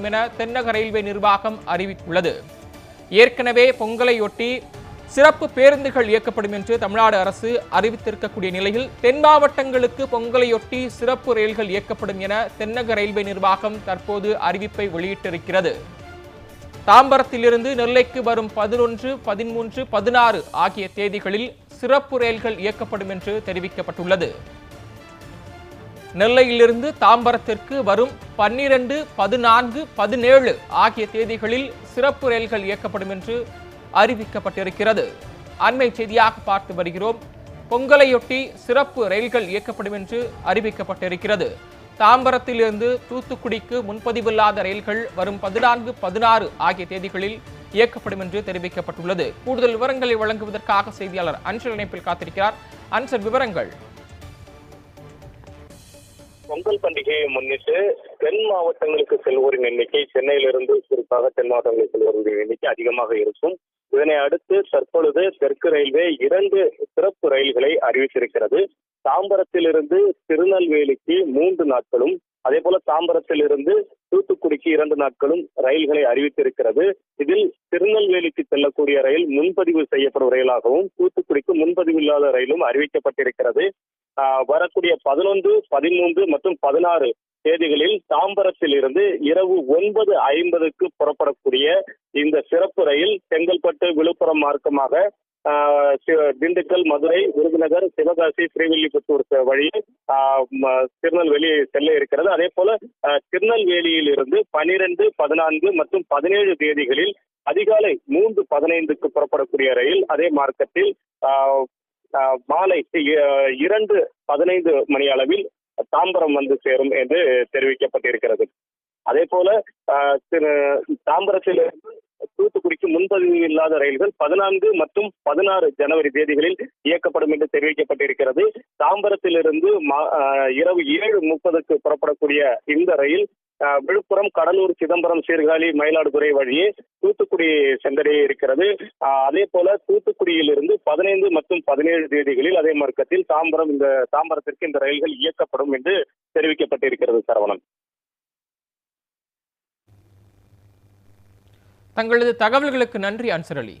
என தென்னக ரயில்வே நிர்வாகம் அறிவித்துள்ளது. ஏற்கனவே பொங்கலையொட்டி சிறப்பு பேருந்துகள் இயக்கப்படும் என்று தமிழ்நாடு அரசு அறிவித்திருக்கக்கூடிய நிலையில் தென் மாவட்டங்களுக்கு பொங்கலையொட்டி சிறப்பு ரயில்கள் இயக்கப்படும் என தென்னக ரயில்வே நிர்வாகம் தற்போது அறிவிப்பை வெளியிட்டிருக்கிறது. தாம்பரத்திலிருந்து நெல்லைக்கு வரும் பதினொன்று பதிமூன்று பதினாறு ஆகிய தேதிகளில் சிறப்பு ரயில்கள் இயக்கப்படும் என்று தெரிவிக்கப்பட்டுள்ளது. நெல்லையிலிருந்து தாம்பரத்திற்கு வரும் பன்னிரண்டு பதினான்கு பதினேழு ஆகிய தேதிகளில் சிறப்பு ரயில்கள் இயக்கப்படும் என்று அறிவிக்கப்பட்டிருக்கிறது. அண்மை செய்தியாக பார்த்து வருகிறோம். பொங்கலையொட்டி சிறப்பு ரயில்கள் இயக்கப்படும் என்று அறிவிக்கப்பட்டிருக்கிறது. தாம்பரத்திலிருந்து தூத்துக்குடிக்கு முன்பதிவில்லாத ரயில்கள் வரும் பதினான்கு பதினாறு ஆகிய தேதிகளில் இயக்கப்படும் என்று தெரிவிக்கப்பட்டுள்ளது. கூடுதல் விவரங்களை வழங்குவதற்காக செய்தியாளர் அன்சல் இணைப்பில் காத்திருக்கிறார். அன்சல் விவரங்கள். பொங்கல் பண்டிகையை முன்னிட்டு தென் மாவட்டங்களுக்கு செல்வோரின் எண்ணிக்கை சென்னையிலிருந்து குறிப்பாக தென் மாவட்டங்களுக்கு செல்வோரின் எண்ணிக்கை அதிகமாக இருக்கும். இதனை அடுத்து தற்பொழுது தெற்கு ரயில்வே இரண்டு சிறப்பு ரயில்களை அறிவித்திருக்கிறது. தாம்பரத்திலிருந்து திருநெல்வேலிக்கு மூன்று நாட்களும் அதே போல தாம்பரத்திலிருந்து தூத்துக்குடிக்கு இரண்டு நாட்களும் ரயில்களை அறிவித்திருக்கிறது. இதில் திருநெல்வேலிக்கு செல்லக்கூடிய ரயில் முன்பதிவு செய்யப்படும் ரயிலாகவும் தூத்துக்குடிக்கு முன்பதிவு இல்லாத ரயிலும் அறிவிக்கப்பட்டிருக்கிறது. வரக்கூடிய பதினொன்று பதிமூன்று மற்றும் பதினாறு தேதிகளில் தாம்பரத்தில் இருந்து இரவு ஒன்பது ஐம்பதுக்கு புறப்படக்கூடிய இந்த சிறப்பு ரயில் செங்கல்பட்டு விழுப்புரம் மார்க்கமாக ஆஹ் திண்டுக்கல் மதுரை விருதுநகர் சிவகாசி ஸ்ரீவில்லிபுத்தூர் வழியே ஆஹ் திருநெல்வேலி செல்ல இருக்கிறது. அதே போல திருநெல்வேலியில் இருந்து பனிரெண்டு பதினான்கு மற்றும் பதினேழு தேதிகளில் அதிகாலை மூன்று பதினைந்துக்கு புறப்படக்கூடிய ரயில் அதே மார்க்கத்தில் ஆஹ் மாலை இரண்டு பதினைந்து மணி அளவில் தாம்பரம் வந்து சேரும் என்று தெரிவிக்கப்பட்டிருக்கிறது. அதே போல திரு- தாம்பரத்தில் தூத்துக்குடிக்கு முன்பதிவு இல்லாத ரயில்கள் பதினான்கு மற்றும் பதினாறு ஜனவரி தேதிகளில் இயக்கப்படும் என்று தெரிவிக்கப்பட்டிருக்கிறது. தாம்பரத்திலிருந்து மா- இரவு ஏழு முப்பதுக்கு புறப்படக்கூடிய இந்த ரயில் விழுப்புரம் கடலூர் சிதம்பரம் சீர்காழி மயிலாடுதுறை வழியே தூத்துக்குடி சென்றடைய இருக்கிறது. அதே போல தூத்துக்குடியில் பதினைந்து மற்றும் பதினேழு தேதிகளில் அதே மார்க்கத்தில் தாம்பரம் இந்த தாம்பரத்திற்கு இந்த ரயில்கள் இயக்கப்படும் என்று தெரிவிக்கப்பட்டிருக்கிறது சரவணன். தங்களது தகவல்களுக்கு நன்றி அன்சர் அலி.